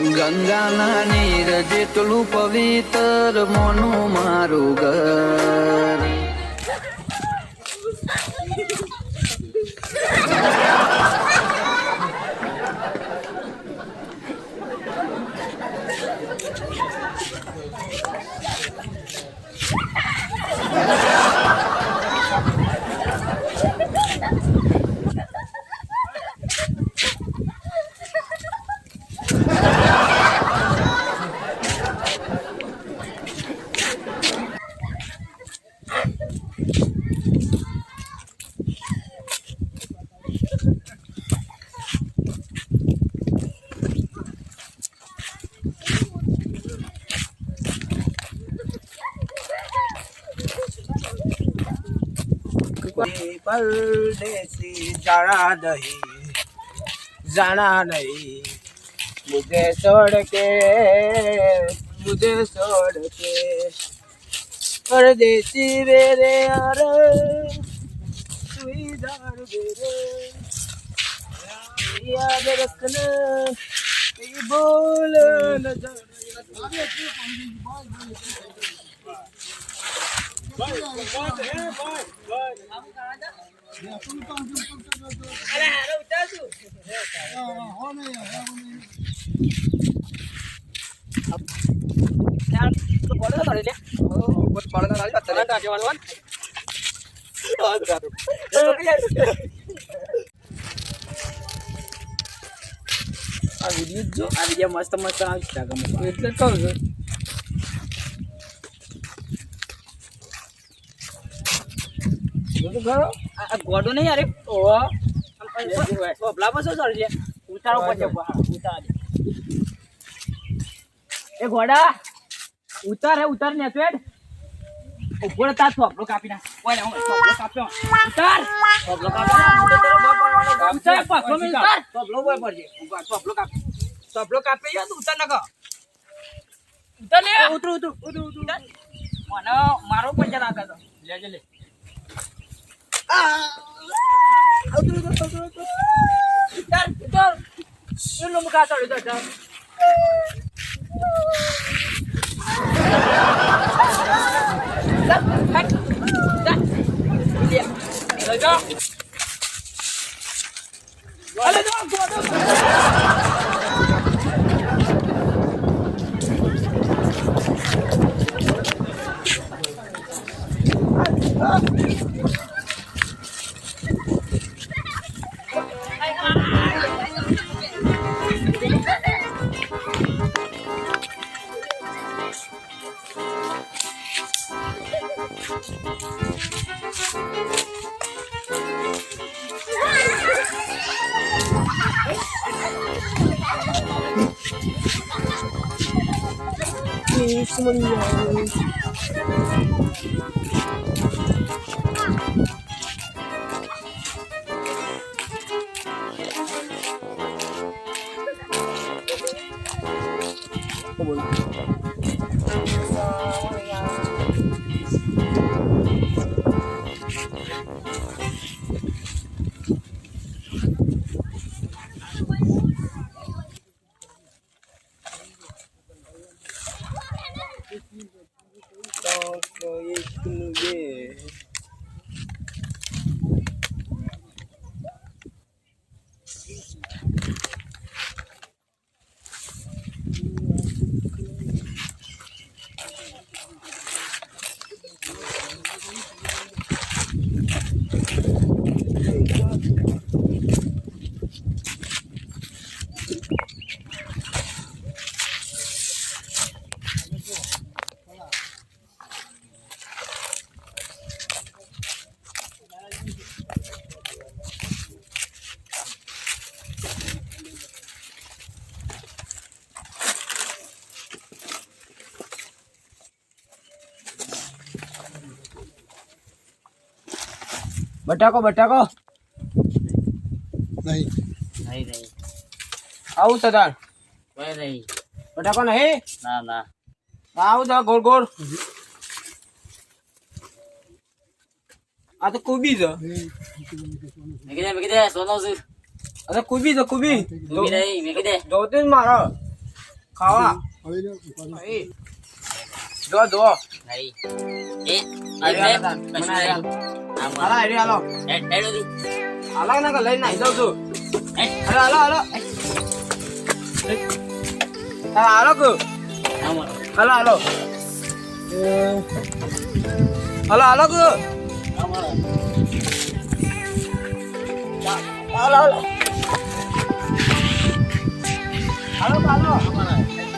ગંગાના નીર જેટલું પવિત્ર મોનું મારું ઘર. પરદેસી જાણા નહીં જાણા નહીં. મુજે છોડ કે મુજે છોડ કે પરદેસી વેરે અરે સુઈદાર વેરે. યાદ રખને બોલ નજર આ વીડિયો જો આ વીડિયો મસ્ત મસ્ત આવશે એટલે કહું છું. બધું ખરો આ ગોડો નહીં અરે ઓહો બબલા બસો ચાલ છે? ઉતારો પડશે ઉતાર. એ ઘોડા ઉતાર હે ઉતાર ને પેટ ઉપર તાર થોપલો કાપી ના ઓય હું થોપલો કાપ્યો. ઉતાર. થોપલો કાપ્યો. ઉતાર. પાછો મે ઉતાર થોપલો બોય પડજે. થોપલો કાપ. થોપલો કાપી જા ઉતાર નકો ઉતાર લે. ઉતર ઉતર ઉતર ઉતર. મને મારો પંજા નાખે તો. લેજે લે. ઉતાર ઉતાર એનો બટાકો બટાકો. નહીં. નહીં આવું સદાન કોઈ નહીં. બટાકો નહીં? ના ના. આવું તો ગોળ ગોળ. આ તો કુબી છે. મેકી દે મેકી દે સોનો છે. આ તો કુબી છે કુબી. કુબી નહીં મેકી દે. જોતી મારો. ખાવા. એ. જો જો નહીં એ અરે, હાલો. હેડી હાલો હેડ, હેડ ઉધી. હાલો ને લઈને આવી જાઉં છું. હેડ. હાલો હાલો હાલો. હાલો હાલો કુ. હાલો. હાલો હાલો. હાલો કુ. હાલો. હાલો હાલો. હાલો.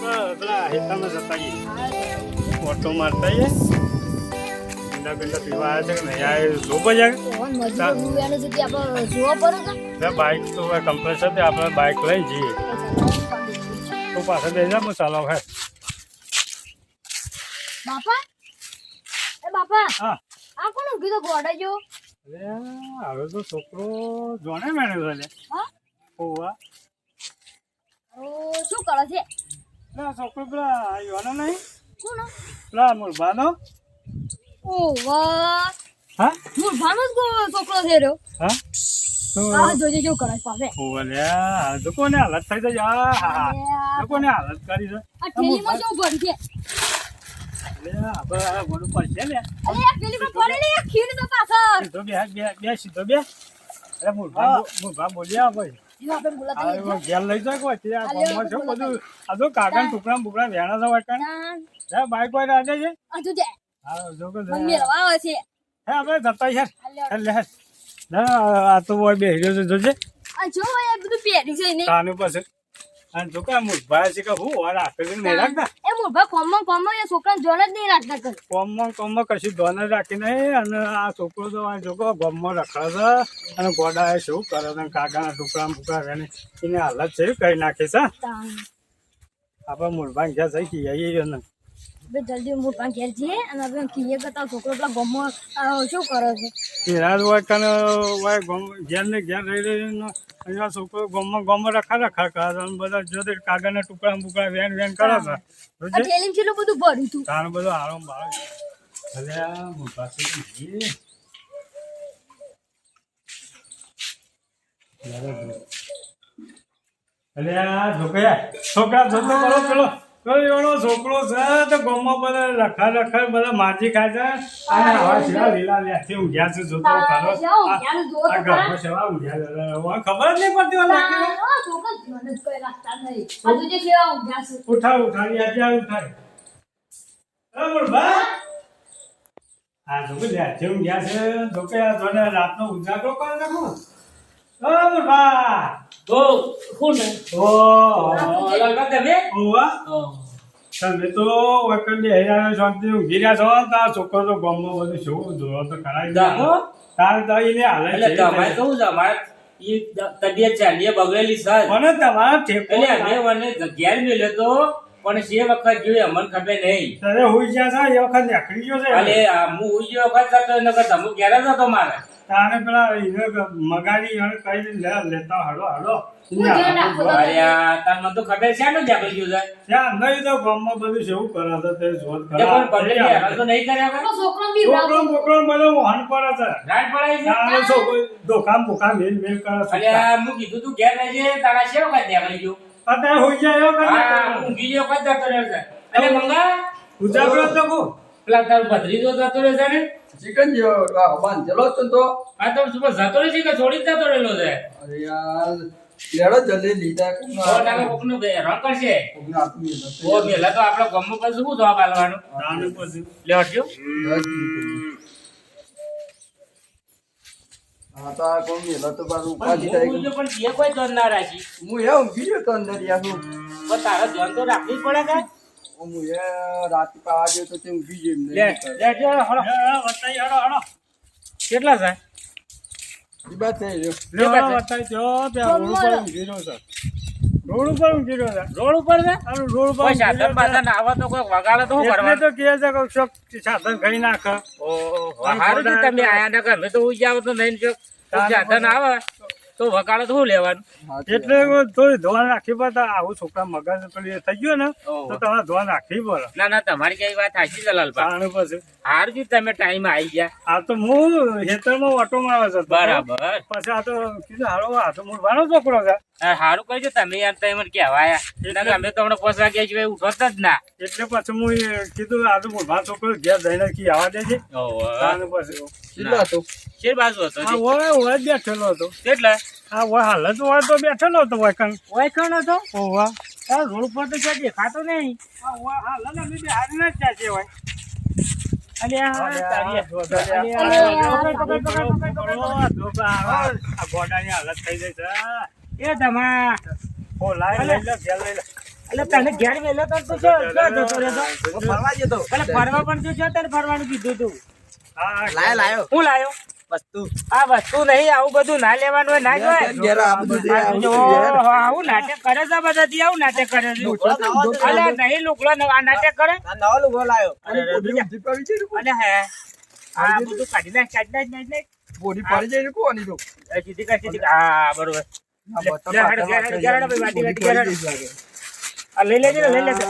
પેલા હેતામાં જતા આવીએ. ઓટો મારતા પીવા નહીં આ બાઇક તો કમ્પલસરી છે આપણે બાઇક લઈ જઈએ તો પાછળ બેસી જા ચાલો હે બાપા એ બાપા હા આ કોણ ઊભી તો હવે તો છોકરો જોણે મેળે છે હા ઓવા શું કરે છે પેલા છોકરો પેલા યોનો નહીં? કોણ? પેલા મુરબાનો ઓ વાહ. હા? મૂર્ભાનો જ છોકરો છે રહ્યો. હા? તો આ જોજે શું કરે છે પાસે ઓવા લે આ લોકોને હાલત થઈ જાય આ હા આ- લોકોને હાલત કરી છે? આ થેલીમાં શું ભરી છે? ને. ને બે સીધો બે. અરે મુરભા મુરભા બોલ્યા ભાઈ જો આ ઘેર લઈ જાય કોઈ આ આ ગામમાં છે બધું? આ તો કાકા ટુકડા બુકડા વેણા છે વાટણ ના, બાઈક વાઈક આજે છે? હા જો કે આવે છે. હે આપણે જતા આ લે. ના આ તો હોય બે છે જોજે. આ જો એ બધું પહેરી છે ને. તાનું પાસે અને જો કે મુરભા છે કે હું આખે છે નહીં રાખતા? એ મૂર્ભા કોમમાં કોમમાં એ છોકરાને જોન જ નહીં રાખતા કર કોમમાં કોમમાં કશું ધોન જ રાખી નહીં અને આ છોકરો તો આ જોકો ગમમાં રખડે છે અને ગોડા શું કરે છે કાકાના ટુકડા બુકડા વેણે એની હાલત છે કઈ નાખે છે આપણે મૂળભાઈ ઘેર જઈ કહીએ આવીએ ને. બે જલ્દી મૂર્ભા ઘેર જઈએ અને હવે કીએ કરતા છોકરો પેલા ગમમાં શું કરે છે? નિરાશ હોય કને હોય ગમ ઘેર ને ઘેર રહી રહીને અહીંયા છોકરો ગમમાં ગમમાં રખા રખા કરે અને બધા જોતે કાગળના ટુકડા બુકડા વેન વેન કરે છે. જોજે કેટલું બધું ભર્યું તું. તારું બધું આરામ બાળ અરે મોટા છે અરે છોકરા છોકરા જોતો પેલો પેલો એવડો છોકરો છે? તો ગમમાં બધા લખા રખા બધા માજી ખાય છે. અને લીલા જોતો ખરો આ ઘરમાં ખબર જ નહીં પડતી ઓલા લાગે આ રાખતા નહીં. આ આજે જોકે લેથી ઊંઘ્યા છે. જોકે આ જોને રાતનો ઉજાગરો કરી નાખો અરે મૂળભા ઓ, કોણ? ઓ અલગ દે ઓવા તમે તો. વખત બે હજાર શાંતિ ઊંઘી રહ્યા છો. તો છોકરો તો ગામમાં બધું શું જોવો તો કરાવી જાગો? તાર તો એને હાલે એટલે તમારે કેવું છે? અમારે ઈ તબિયત ચાલીએ બગડેલી છે. મને તમારા ઠેકો એટલે અમે મને મેલ્યો તો પણ જે વખત જોઈ અમને ખબર નહીં. તારે હોઈ ગયા છે એ વખત નીકળી ગયો છે? હું ઉઈ વખત જતો તમે ઘેર હતો મારે? તારે પેલા મગાડી કઈ લેતા હડો હડો હું તો. અરે તાર મને તો ખબર છે ને ગયું ત્યાં નહીં તો ગામમાં બધું શેવું કરે છે તે જોત તે પણ પબ્લિક હેરાન તો નહીં કર્યા કરે? છોકરો છોકરો રાત વહન કરે છે. રાત પડાય છે? તારે છોકરો દોકાન બોકાન મેલ મેલ કરે છે? આ હું કીધું તું ઘેર રહેજે તારા છે વખત જાગી ગયું. અત્યારે હોઈ જાય એવો કરે. જતો રહ્યો છે. મંગા. ઉજાગરો તો પેલા તારો ભત્રીજો જતો રહ્યો છે ને ચિકન બાંધેલો હતો ને તો. આ તો સુપર જતો રહ્યો છે કે છોડી જ જતો રહેલો છે? અરે યાર લેડો જલ્દી લીધા તો તારે કોકનું બે હેરાન કરશે. કોકને આપી નથી. ઓ તો આપણો ગમો પર શું જવાબ આલવાનું? તાને પછી. લે હટ્યો. હા તો આ કોણ મેલો તો પાછું ઉપાધિ થઈ હું પણ જે કોઈ ધન ના રાખી. હું એ ઊંઘી ગયો તો અંદર યાર હું. પણ તારે ધ્યાન તો રાખવી પડે કે? હું એ રાતે પાવા ગયો તો તે ઊંઘી ગયો એમને. લે લે લે હળો. વતાઈ હળો હળો કેટલા છે ઈ બાત થઈ. લ્યો, હળો, વતાઈ જો ત્યાં રોડ ઉપર ઊંઘી રહ્યો છે. રોડ ઉપર ઊંઘી રહ્યો છે. રોડ ઉપર છે? આનું રોડ ઉપર સાધન બાધન આવે તો કોઈ વગાડે તો શું કરવા તો કે છે કે સાધન ઘણી નાખે. ઓ છે તમે આયા ને અમે તો ઉઈ જાવ તો નહીં જો સાધન આવે? તો વકાળે તો શું લેવાનું? એટલે થોડી ધોન રાખી પડે આવું છોકરા મગજ પેલું થઈ ગયો ને તો તમારે ધોન રાખવી પડે. ના ના તમારી કઈ વાત સાચી છે પછી હારું તમે ટાઈમ આવી ગયા. આ તો હું ખેતરમાં ઓટો મારે છે બરાબર. પછી આ તો કીધું હારો આ તો મૂળવાનો છોકરો છે. હા, હારું કરજો તમે યાર તમે મને કહેવાયા. અમે તો હમણાં પાંચ વાગ્યા છીએ ઉઠો જ ના. એટલે પછી હું કીધું આ તો મૂળવાનો છોકરો ઘેર જઈને કી આવવા દેજે. તાણ પછી કેટલો હતો? શેર બાજુ હતો ઓય ઓય બેઠેલો હતો. કેટલા? આ ઓય હાલ જ ઓય તો બેઠેલો હતો ઓય કણ ઓય કણ હતો ઓવા આ રોડ પર તો ક્યાં દેખાતો નહીં આ ઓય હાલ ને અમે બે હારી ના જ ત્યાં છે ઓય અને આ તારી- અરે આ અરે આ- પકડ, પકડ, પકડ, પકડ, પકડ. આ ધોકા, આ આ ગોડાની હાલત થઈ જાય એ તમા ઓ લાઈ લઈ લે ઘેર લઈ લે એટલે તને ઘેર મેલો તો તું જો જો જતો રહેતો. ફરવા ફરવા પણ તું તને ફરવાનું કીધું તું લાયો હું લાયો વસ્તુ આ વસ્તુ નહીં આવું બધું ના લેવાનું હોય ના જોય ઘેર આ બધું જે આ આવું નાટક કરે છે બધાથી આવું નાટક કરે છે લુગડો. નહીં લુકડો આ નાટક કરે નવો જાય ને. અને હે આ બધું કાઢી નાખ કાઢી નાખ બોડી પડી જાય ને કોની તો. સીધી કા સીધી હા બરોબર લઈ લેજે લઈ લેજે?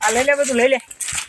આ લઈ લે બધું લઈ લે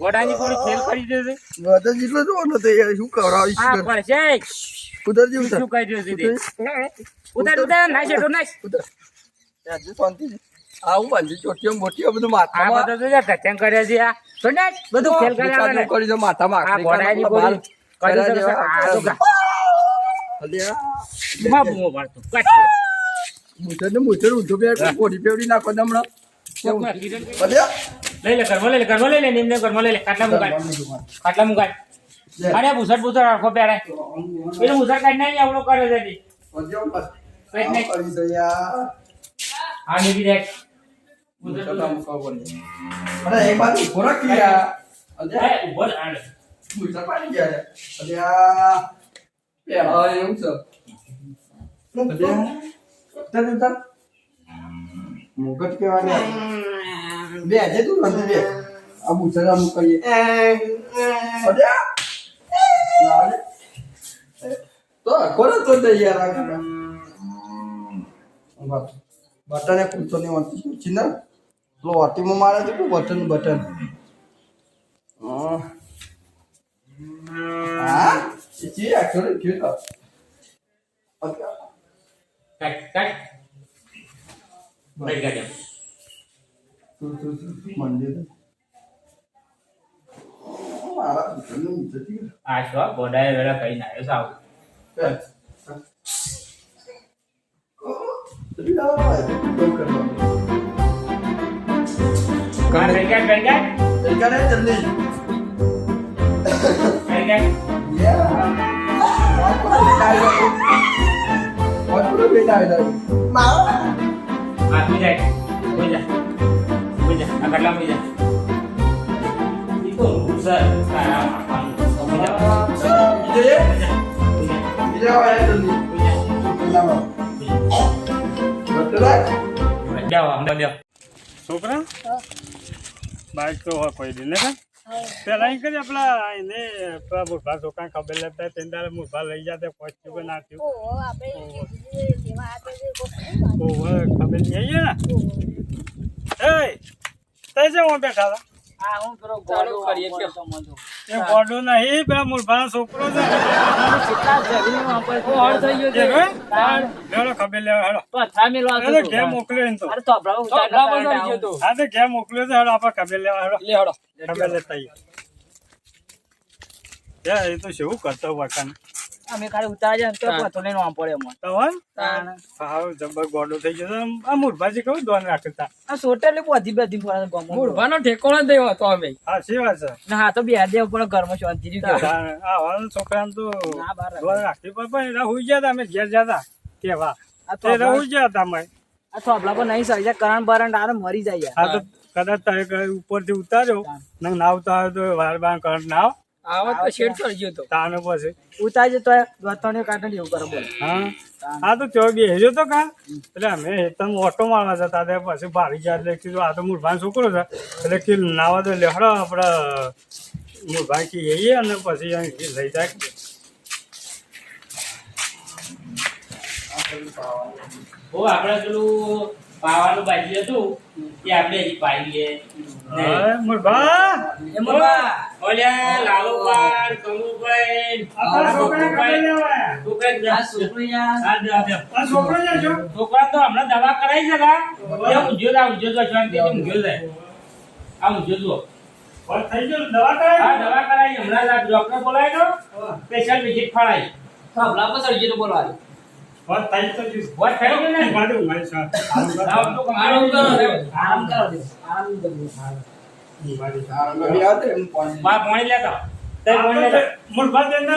બે બટા ભાઈ લે છે કોણ આ તો? આ જોજો. બોર્ડરની કોળી ફેલ કરી દે છે વજન કેટલું છે તો યાર, શું કરાવીશ હા કર. પડશે ઉતરજી, ઉતર. શું કરી દે છે ઉતાર ના છે શેઠો નાખ ઉતર. ત્યાંથી શાંતિથી. આ હું બાંધી ચોટીઓ મોટીઓ બધું આ માથામાં બધું તો ધચંગ કરે છે આ તો બધું ફેલ કરે મુકાજો કરી દો માથામાં આ આખરી બોર્ડરની કાઢો, કોળી કરી દે આ તો અલ્યા. માં બૂમો પાડતો કટ મૂતર ને મૂતર ઊંધો બે કોડી પેવડી નાખો દમણો. અલ્યા. લઈ લે ઘરમાં લઈ લે ઘરમાં લઈ લે નિમને ઘરમાં લઈ લે. ખાટલા મુકાય. ખાટલા મુકાય. અરે આખો પહેરાય. પેલું ભૂસટ કાઢી નહીં આવડો કરે છે બસ. કઈ નહીં. નીકળી જાય. અરે, એક બાજુ પાડી ગયા. પેલા એવું છે. અલ્યા. ઉતર, ઉતર. મુકટ કહેવાય ને. બે આજે તું નથી બે. આ મૂતર આમ કરીએ. તો કોને તો દે યાર આ કાકા. બસ. બટન એ કૂદતો નહીં વાંચી પૂછી ને. પેલો વાટીમાં મારે તો બટન બટન? હા હા? એ છે actually cute આ. અચ્છા. કાઢ કાઢ બળી કાઢ એમ. તું તું તું તું મંદિર મારા દુકાનનું જતી ગયું. આ શું ગોડાએ વેળા કઈ નાખ્યો સાવ ચાલ. જલ્દી લાવો ભાઈ. બહુ કરવાનું. આ કઈ કાઢ કઈ કાઢ જલ્દી કરે, જલ્દી. કઈ કાઢ આ સુઈ જાય સુઈ જા સુઈ જા આ ખાટલા સુઈ જા ઈ તો ભૂસટ તારા આપવાનું સુઈ જા વિજય, સુઈ જા સુઈ જા વિજય આવો. યાર જલ્દી. સુઈ જા જલ્દી આવો. બટન રાખ. બેહો અંદર બેહો છોકરા? બાઈક તો હોય કોઈ દિને ને પેલા અહીં કરી આપણા એને પેલા મૂળભા દુકાન ખબર લેતા તેને તારે મૂળભા લઈ જાતે પહોંચ્યું કે ના થયું ઓહો, ખબર તો નહીં આવી ને? એ હું બેઠા હતા? તો શું કરતો વખાણ અમે ખાલી ઉતાર જાય તો હા. લઈને આમ પડે એમાં. તો? તાણ. સારું જબર ગોડો થઈ ગયો. આ મૂળભાજી કેવું ધોન રાખતા આ સોટર લે પોધી બધી ફોરા ગોમ ગામમાં. ઠેકોણો દેવો તો અમે હા સી વાત છે ને હા તો બે દેવ પણ ઘરમાં શાંતિથી ગયો. તાણ, આ વાળા છોકરાને તો દોન રાખતી ધોન પણ એના હોઈ ગયા અમે ઘેર જતા કેવા આ તે હુઈ ગયા હતા અમે આ થોભલા પર નહીં સરી જાય કરણ બરણ આને મરી જાય હા તો કદાચ તારે કઈ ઉપરથી ઉતાર્યો ને ના ઉતાર્યો તો વાર બાર કરંટ ના આવ તો શેડ ચડી ગયો તો. તાને પછી ઉતારજે તો દોતણીઓ કાટણ એવું કરો બોલ. હા? આ તો ચો બેહ્યો તો કા? એટલે અમે હેતન ઓટો મારવા જતા હતા પછી ભાવી ગયા એટલે કીધું આ તો મૂળભાઈ છોકરો છે. એટલે કે નાવા તો લેહડો આપણે કી કહીએ અને પછી અહીં લઈ જાય. ઓ આપણે પેલું પાવાનું બાજી હતું એ આપણે હજી પાઈ લઈએ એ મોટા ઓલ્યા લાલુભાઈ કમુભાઈ આપણા છોકરાને ખબર લેવાય. છોકરા આ હા, હા, હા. તો હમણાં દવા કરાઈ છે કા એ તા તો આ તો બસ થઈ ગયો? દવા હા દવા કરાવી. હમણાં ડોક્ટર બોલાવી દો સ્પેશિયલ વિઝિટ ફળાઈ. થોભલા પર સરી ગયો તો બોલવા બસ થઈ તો ગયું. વોટ થયો કે નહીં ઊંઘવા દે, ઊંઘવા આરામ કરો. આમ તો આરામ કરો. આરામ કરો આરામ કરો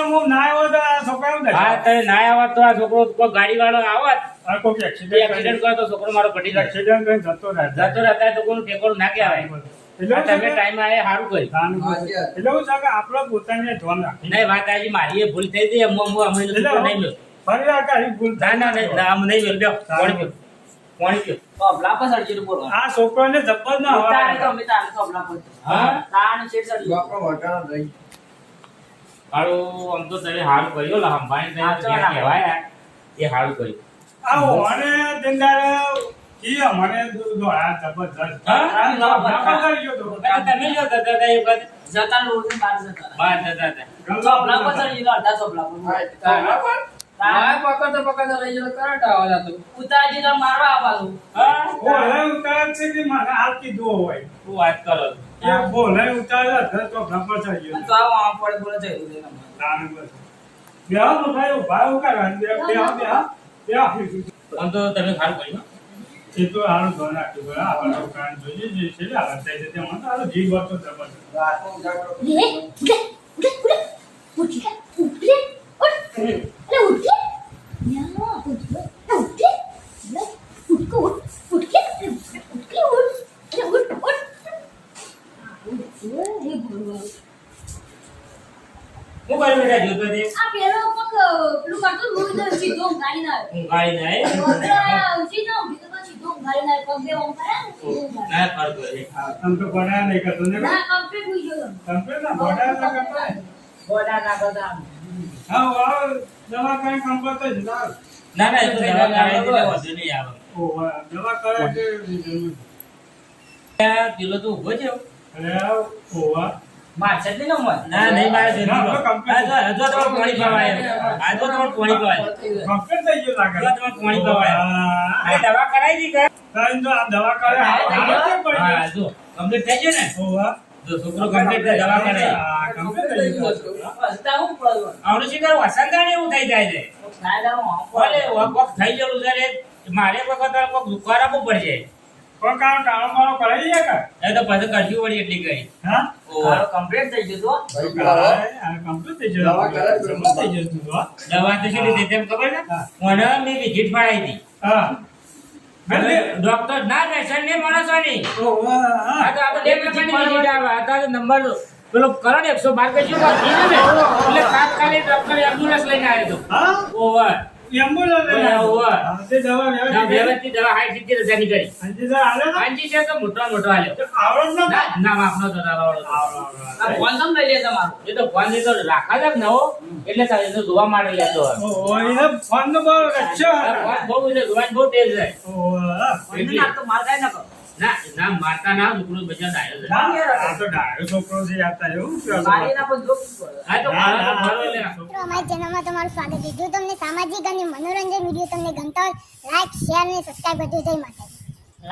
હું છોકરા એવું હા દેખાય. તે ના આવત તો આ છોકરો ગાડી વાળો આવત આ કોઈક તે એક્સિડન્ટ એક્સિડન્ટ કરે તો છોકરો મારો કરીને જતો ઠેકોડું ના કહેવાય એટલે તમે ટાઈમ આવે સારું કર્યું. એટલે શું છે કે આપણે પોતાને ધ્યાન રાખીએ. નહીં વાત આજે મારી એ ભૂલ થઈ હતી એમ હું અમે નહીં હું- મળ્યો ફરી વાર કાંઈ ભૂલ ના ના નહીં આમ નહીં મળ્યો પાણી પીઓ. પાણી પીઓ. થોભલા પર સરી ગયો આ છોકરાને જબ્બર ના ઉતારે તો અમે તારે થોભલા પર. હા? તાણ શેઠ સરી ગયો. બાપા રહી. હારું આમ તો તમે સારું કર્યું લા અંબાણી હા, તમે ચાલો. કહેવાય એ સારું કર્યું. આ હોવાને તેંદારે ઈ અમને દૂધ જબરજસ્ત. હા? આ નવા તો. તમે જો તો તો એ વખત જતા રોડ પર અડધા પર? હા પકડતો પકડતો લઈ ગયો કરંટ આવવા જતો ઉતારજી તો મારવા આવવાનું હા બોલે ઉતાર છે કે મને હાલ કીધું હોય શું વાત કરો એ બોલે ઉતાર તો ખબર થઈ ગયું તો આવો આમ પડે બોલે જઈ રહ્યું છે. બસ. બેહો તો ભાઈ ઊભા ઊભા રહો. બે- બેહો, બેહો. બેહો. આમ તો તમે સારું કર્યું એ તો હારું ઘર નાખ્યું ભાઈ આપણને છોકરાને જોઈએ જે છે ને હાલત થાય છે તેમાં તો હારું જીવ હતો જબર ઉઠે ઉઠે ઉઠે ઉઠ ઉઠ ઉઠ લે યા ઉઠ લે ઉઠ લે લે ઉઠ કો ઉઠ ઉઠ કે ઉઠ કે ઉઠ અરે ઉઠ ઉઠ ઉઠ એ ભગવાન હું કર્યું બેટા જોતો તે આ પેલો પગ પેલું કરતો રોજ સીધો ગાડી ના હું ગાડી ના સીધો સીધો સીધો ગાડી ના પગ ઓમ કરે? ને ફરક હોય. આમ તો ભણ્યા નહીં કરતો ને? ના હોઈ ગયો તમે ના ભણ્યા ના કરતા? ને. ના કરતા. હા વાવ દવા કઈ કામ કરતો જ ના. ના ના એ તો દવા કરાવી દીધી વધુ નહીં આવે. ઓ દવા કરે છે જરૂર. પેલો તો ઊભો છે. અરે ઓ વાહ. જ નહીં ને મોય. ના નહીં મારે છે ના, આ જો તમારે પાણી પવાય આ જો તમારે પાણી પવાય કમ્પ્લીટ થઈ ગયો. લાગે. જો તમારે પાણી પવાય આ દવા કરાવી દી કે તો આ દવા કરે. હા, જો કમ્પ્લીટ થઈ ગયો ને? ગયો. જો છોકરો કમ્પ્લીટ દવા કરાવી હા, complete થઈ ગયું. હસતા આવડું શી કરું વસંતાને એવું થઈ જાય છે ભલે વક થઈ જવું છે મારે વખત કોક દુખાર આપવું પડશે કોઈ કામ કાળો કાળો કરાવી દે કે? એ તો પછી કરશું વળી એટલી કઈ હા? complete થઈ ગયું તો. ભાઈ કરાવો. આ complete થઈ ગયું. દવા કરે થઈ ગયું દવા તો શું રીતે તેમ ખબર છે મને મેં વિઝિટ ફાડી હતી હા. ડોક્ટર ના પેશન્ટ ને માણસોની આ તો આ બે પ્રકારની વિઝિટ આવે આ તો નંબર પેલો કરણ એકસો બાર કશું એટલે તાત્કાલિક ડોક્ટર એમ્બ્યુલન્સ લઈને આવ્યો? હતો. ઓવર એટલે જોવા માટે લેતો બહુ ફોન તેજ છે. ઓહો, હા. ફોનને નાખતો માર કાંઈ ના ના ના મારતા ના છોકરો બધા ડાયો છે નામ યાર આ તો ડાયો છોકરો છે યાર તારે એવું કહેવાનું? મારીના પણ જો શું કરે. હા તો મારો તો ના, ખરો લે. અમારી ચેનલમાં તમારું સ્વાગત છે જો તમને સામાજિક અને મનોરંજન વીડિયો તમને ગમતા હોય લાઈક શેર અને સબસ્ક્રાઇબ કરજો જય માતાજી